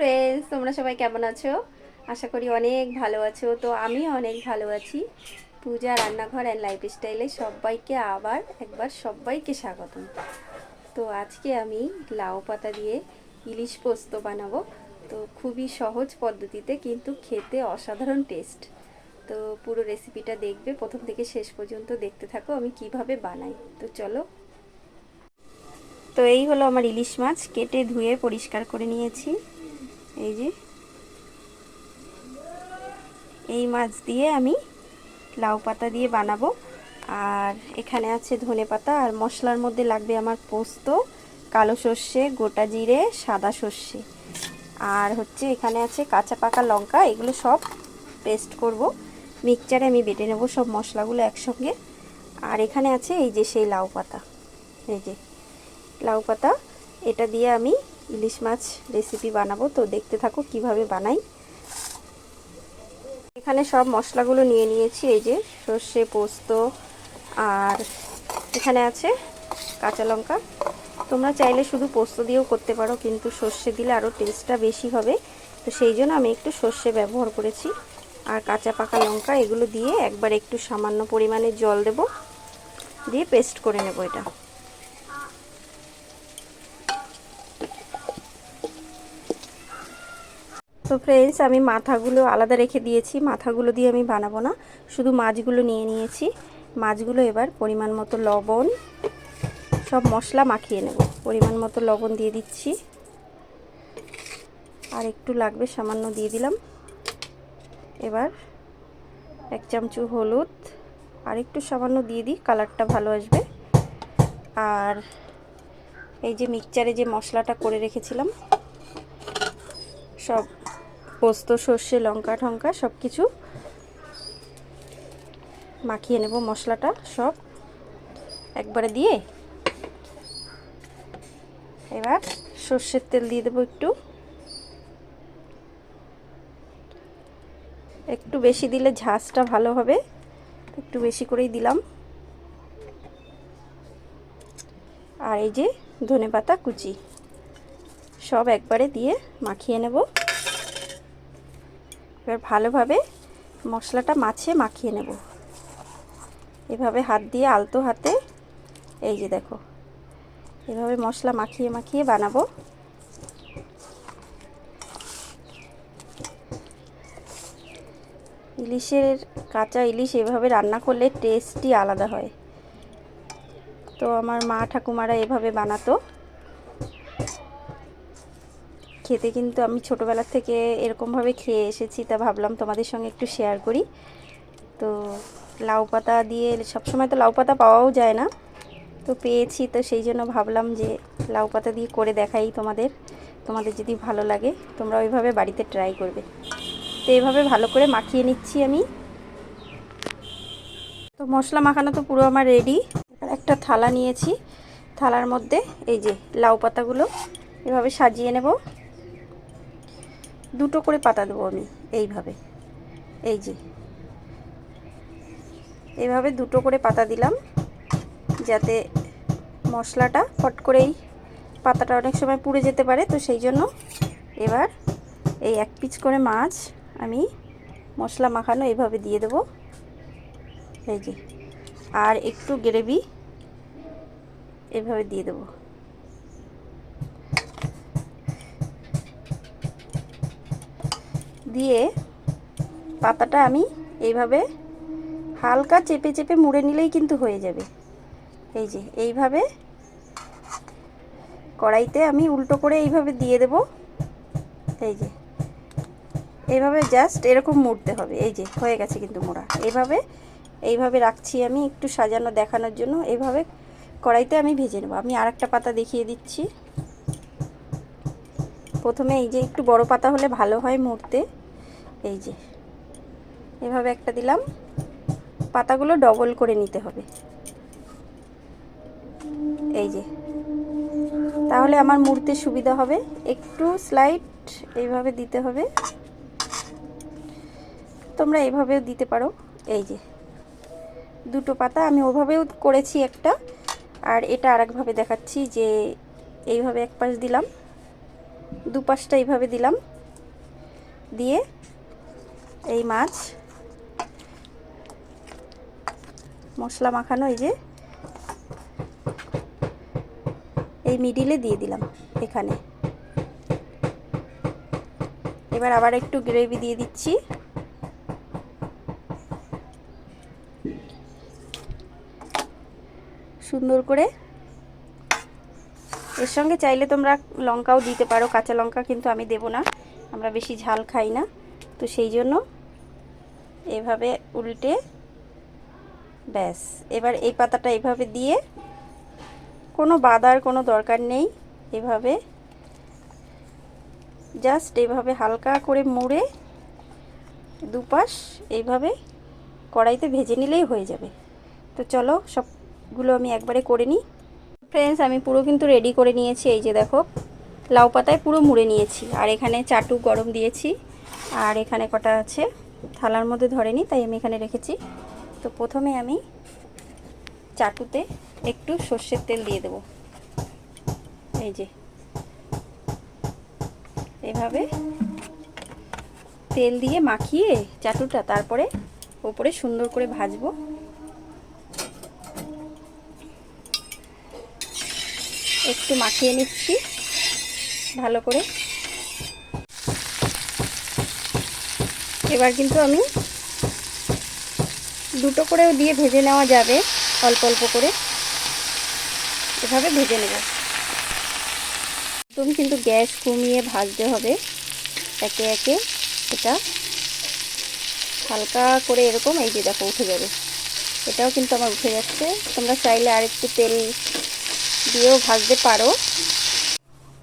Friends তোমরা সবাই কেমন আছো? আশা করি অনেক ভালো আছো। তো আমি অনেক ভালো আছি। পূজা, রান্নাঘর অ্যান্ড লাইফস্টাইলে সবাইকে আবার একবার সবাইকে স্বাগতম। তো আজকে আমি লাউ পাতা দিয়ে ইলিশ পোস্ত বানাবো। তো খুবই সহজ পদ্ধতিতে কিন্তু খেতে অসাধারণ টেস্ট তো পুরো রেসিপিটা দেখবে, প্রথম থেকে শেষ পর্যন্ত দেখতে থাকো আমি কীভাবে বানাই। তো চলো। তো এই হলো আমার ইলিশ মাছ, কেটে ধুয়ে পরিষ্কার করে নিয়েছি। এই যে। এই মাছ দিয়ে আমি লাউ পাতা দিয়ে বানাবো। আর এখানে আছে ধনে পাতা, আর মশলার মধ্যে লাগবে আমার পোস্ত, কালো সর্ষে, গোটা জিরে, সাদা সর্ষে। আর হচ্ছে এখানে আছে কাঁচা পাকা লঙ্কা, এগুলো সব পেস্ট করব। মিক্সচারে আমি বেটে নেব সব মশলাগুলো একসঙ্গে। আর এখানে আছে এই যে সেই লাউ পাতা। এই যে লাউ পাতা, এটা দিয়ে আমি ইলিশ মাছ রেসিপি বানাবো। তো দেখতে থাকো কীভাবে বানাই। এখানে সব মশলাগুলো নিয়ে নিয়েছি, এই যে সর্ষে, পোস্ত, আর এখানে আছে কাঁচা লঙ্কা। তোমরা চাইলে শুধু পোস্ত দিয়েও করতে পারো, কিন্তু সর্ষে দিলে আরও টেস্টটা বেশি হবে। তো সেই জন্য আমি একটু সর্ষে ব্যবহার করেছি। আর কাঁচা পাকা লঙ্কা, এগুলো দিয়ে একবার একটু সামান্য পরিমাণে জল দেব। দিয়ে পেস্ট করে নেব এটা। তো ফ্রেন্ডস আমি মাথাগুলো আলাদা রেখে দিয়েছি। মাথাগুলো দিয়ে আমি বানাবো না। শুধু মাছগুলো নিয়ে নিয়েছি। মাছগুলো এবার পরিমাণ মতো লবণ, সব মশলা মাখিয়ে নেব। পরিমাণ মতো লবণ দিয়ে দিচ্ছি। আর একটু লাগবে, সামান্য দিয়ে দিলাম। এবার এক চামচু হলুদ, আর একটু সামান্য দিয়ে দিই, কালারটা ভালো আসবে। আর এই যে মিক্সচারে যে মশলাটা করে রেখেছিলাম, সব পোস্ত, সর্ষে, লঙ্কা, ঠঙ্কা সব কিছু মাখিয়ে নেব মশলাটা সব একবারে দিয়ে। এবার সর্ষের তেল দিয়ে দেবো একটু। একটু বেশি দিলে ঝাঁসটা ভালো হবে, একটু বেশি করেই দিলাম। আর এই যে ধনে পাতা কুচি, সব একবারে দিয়ে মাখিয়ে নেব। এবার ভালোভাবে মশলাটা মাছে মাখিয়ে নেব। এভাবে হাত দিয়ে আলতো হাতে, এই যে দেখো, এভাবে মশলা মাখিয়ে মাখিয়ে বানাবো। ইলিশের কাঁচা ইলিশ এভাবে রান্না করলে টেস্টই আলাদা হয়। তো আমার মা ঠাকুমারা এভাবে বানাতো। খেতে কিন্তু আমি ছোটোবেলার থেকে এরকমভাবে খেয়ে এসেছি, তা ভাবলাম তোমাদের সঙ্গে একটু শেয়ার করি। তো লাউ পাতা দিয়ে সবসময় তো লাউ পাতা পাওয়াও যায় না, তো পেয়েছি, তো সেই জন্য ভাবলাম যে লাউ পাতা দিয়ে করে দেখাই তোমাদের তোমাদের যদি ভালো লাগে, তোমরা ওইভাবে বাড়িতে ট্রাই করবে। তো এইভাবে ভালো করে মাখিয়ে নিচ্ছি আমি। তো মশলা মাখানো তো পুরো আমার রেডি একটা থালা নিয়েছি, থালার মধ্যে এই যে লাউ পাতাগুলো, এভাবে সাজিয়ে নেব। দুটো করে পাতা দেবো আমি, এইভাবে। এই যে। এইভাবে দুটো করে পাতা দিলাম, যাতে মশলাটা ফট করেই পাতাটা অনেক সময় পুড়ে যেতে পারে, তো সেই জন্য এবার এই এক পিচ করে মাছ আমি মশলা মাখানো এইভাবে দিয়ে দেব। এই যে। আর একটু গ্রেভি এভাবে দিয়ে দেবো। দিয়ে পাতাটা আমি এইভাবে হালকা চেপে চেপে মুড়ে নিলেই কিন্তু হয়ে যাবে। এই যে, এইভাবে কড়াইতে আমি উল্টো করে এইভাবে দিয়ে দেব। এই যে, এইভাবে জাস্ট এরকম মুড়তে হবে। এই যে, হয়ে গেছে কিন্তু মোড়া। এইভাবে এইভাবে রাখছি আমি একটু সাজানো দেখানোর জন্য। এইভাবে কড়াইতে আমি ভেজে নেব। আমি আর একটা পাতা দেখিয়ে দিচ্ছি। প্রথমে এই যে একটু বড় পাতা হলে ভালো হয় মুড়তে। এই যে, এভাবে একটা দিলাম। পাতাগুলো ডবল করে নিতে হবে। এই যে, তাহলে আমার মুড়তে সুবিধা হবে। একটু স্লাইড এইভাবে দিতে হবে। তোমরা এইভাবেও দিতে পারো। এই যে, দুটো পাতা আমি ওভাবেও করেছি একটা। আর এটা আরেকভাবে দেখাচ্ছি যে, এইভাবে এক পাশ দিলাম। দুপাশটা এইভাবে দিলাম। দিয়ে এই মাছ। মশলা মাখানো এই যে। এই মিডিলে দিয়ে দিলাম এখানে। এবার আবার একটু গ্রেভি দিয়ে দিচ্ছি। সুন্দর করে। এর সঙ্গে চাইলে তোমরা লঙ্কাও দিতে পারো, কাঁচা লঙ্কা কিন্তু আমি দেব না। আমরা বেশি ঝাল খাই না। তো সেই জন্য এভাবে উল্টে ব্যাস। এবার এই পাতাটা এভাবে দিয়ে কোনো বাদার কোনো দরকার নেই, এভাবে। জাস্ট এভাবে হালকা করে মুড়ে দুপাশ এইভাবে কড়াইতে ভেজে নিলেই হয়ে যাবে। তো চলো সবগুলো আমি একবারে করে নিই। ফ্রেন্ডস আমি পুরো কিন্তু রেডি করে নিয়েছি। এই যে দেখো, লাউ পাতায় পুরো মুড়ে নিয়েছি। আর এখানে চাটু গরম দিয়েছি। আর এখানে কটা আছে? থালার মধ্যে ধরেনি তাই আমি এখানে রেখেছি। তো প্রথমে আমি চাটুতে একটু সর্ষের তেল দিয়ে দেব। এই যে। এভাবে তেল দিয়ে মাখিয়ে চাটুটা তারপরে ওপরে সুন্দর করে ভাজবো। একটু মাখিয়ে নিচ্ছি, ভালো করে। এবার কিন্তু আমি দুটো করেও দিয়ে ভেজে নেওয়া যাবে, অল্প অল্প করে। এভাবে ভেজে নেব। একদম কিন্তু গ্যাস কমিয়ে ভাজতে হবে। একে একে এটা হালকা করে এরকম এই যে দেখো উঠে যাবে। এটাও কিন্তু আমার উঠে যাচ্ছে। তোমরা চাইলে আর একটু তেল দিয়েও ভাজতে পারো।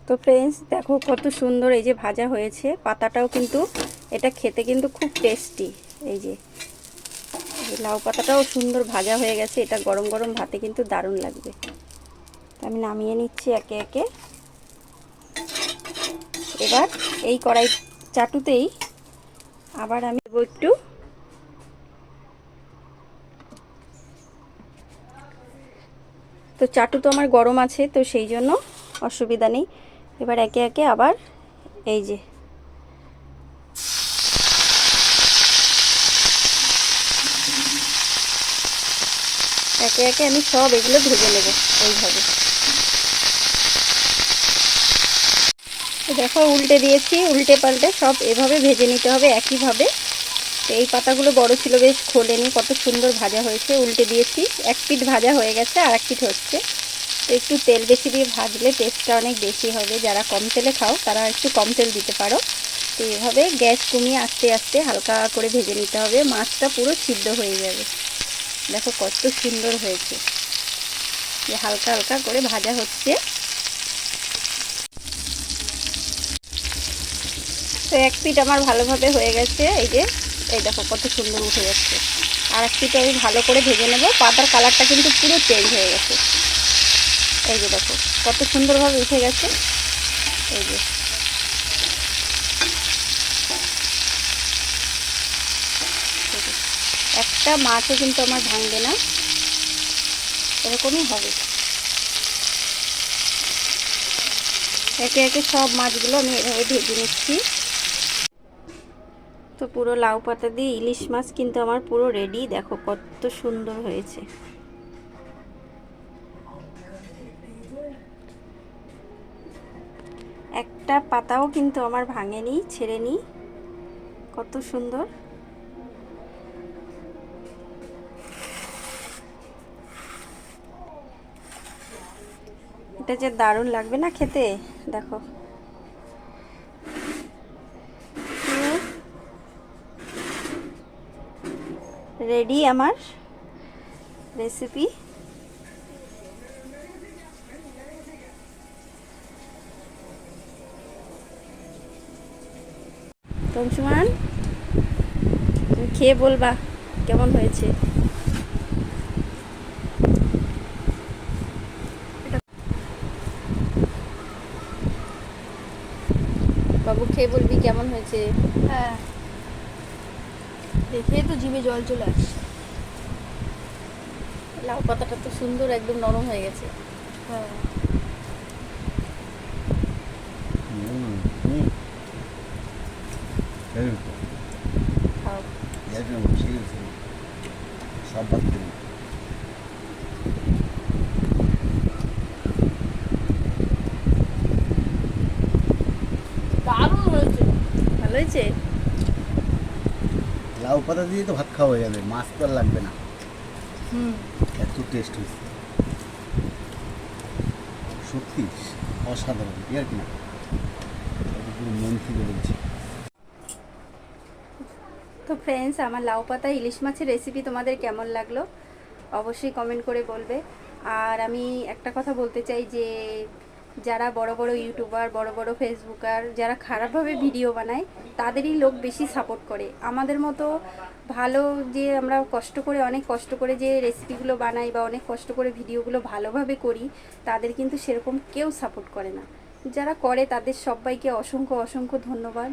তো ফ্রেন্ডস দেখো কত সুন্দর এই যে ভাজা হয়েছে। পাতাটাও কিন্তু এটা খেতে কিন্তু খুব টেস্টি এই যে লাউ পাতাটাও সুন্দর ভাজা হয়ে গেছে, এটা গরম গরম ভাতে কিন্তু দারুণ লাগবে। আমি নামিয়ে নিচ্ছি একে একে। এবার এই কড়াই চাটুতেই আবার আমি দেবো একটু তো চাটু তো আমার গরম আছে, তো সেই জন্য অসুবিধা নেই। এবার একে একে আবার এই যে একে একে আমি সব এগুলো ভেজে নেব এইভাবে। দেখো, উল্টে দিয়েছি, উল্টে পাল্টে সব এভাবে ভেজে নিতে হবে একইভাবে। তো এই পাতাগুলো বড় ছিল, বেশ খোলেনি, কত সুন্দর ভাজা হয়েছে। উল্টে দিয়েছি, এক পিঠ ভাজা হয়ে গেছে আর এক পিঠ হচ্ছে। তো একটু তেল বেশি দিয়ে ভাজলে টেস্টটা অনেক বেশি হবে। যারা কম তেলে খাও, তারা একটু কম তেল দিতে পারো। তো এভাবে গ্যাস কমিয়ে আস্তে আস্তে হালকা করে ভেজে নিতে হবে। মাছটা পুরো সিদ্ধ হয়ে যাবে। দেখো কত সুন্দর হয়েছে। যে হালকা হালকা করে ভাজা হচ্ছে। তো এক পিঠ আমার ভালোভাবে হয়ে গেছে, এই যে, এই দেখো কত সুন্দর উঠে যাচ্ছে। আর এক পিঠ আমি ভালো করে ভেজে নেব, পাতার কালারটা কিন্তু পুরো চেঞ্জ হয়ে গেছে। এই যে দেখো, কত সুন্দরভাবে উঠে গেছে। এই যে। একটা মাছও কিন্তু আমার ভাঙবে না। এরকমই হবে। একে একে সব মাছগুলো আমি এভাবে ভেজে নিচ্ছি। তো পুরো লাউ পাতা দিয়ে ইলিশ মাছ কিন্তু আমার পুরো রেডি দেখো কত সুন্দর হয়েছে। একটা পাতাও কিন্তু আমার ভাঙেনি, ছেড়েনি। কত সুন্দর। এটা যে দারুণ লাগবে না খেতে? দেখো। রেডি আমার রেসিপি তুমি খেয়ে বলবা কেমন হয়েছে? খেয়ে বলবি কেমন হয়েছে? হ্যাঁ। দেখে তো জিভে জল চলে আসছে। লাউ পাতাটা তো সুন্দর একদম নরম হয়ে গেছে। হ্যাঁ। খাও। সব বাদ হয়েছে লাউ পাতা দিয়ে তো ভাত খাওয়া হয়ে যাবে মাছ তো আর লাগবে না। হুম। এত টেস্ট হয়েছে। সত্যি অসাধারণ ইয়ার কি না মন থেকে বলছি। তো ফ্রেন্ডস আমার লাউ পাতা ইলিশ মাছের রেসিপি তোমাদের কেমন লাগল? অবশ্যই কমেন্ট করে বলবে। আর আমি একটা কথা বলতে চাই যে যারা বড় বড় ইউটিউবার, বড় বড় ফেসবুকার, যারা খারাপভাবে ভিডিও বানায়, তাদেরই লোক বেশি সাপোর্ট করে। আমাদের মতো ভালো যে আমরা কষ্ট করে, অনেক কষ্ট করে যে রেসিপিগুলো বানাই বা অনেক কষ্ট করে ভিডিওগুলো ভালোভাবে করি, তাদের কিন্তু সেরকম কেউ সাপোর্ট করে না। যারা করে, তাদের সবাইকে অসংখ্য অসংখ্য ধন্যবাদ।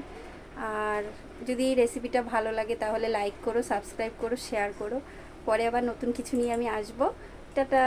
আর যদি এই রেসিপিটা ভালো লাগে, তাহলে লাইক করো সাবস্ক্রাইব করো শেয়ার করো। পরে আবার নতুন কিছু নিয়ে আমি আসব। টাটা!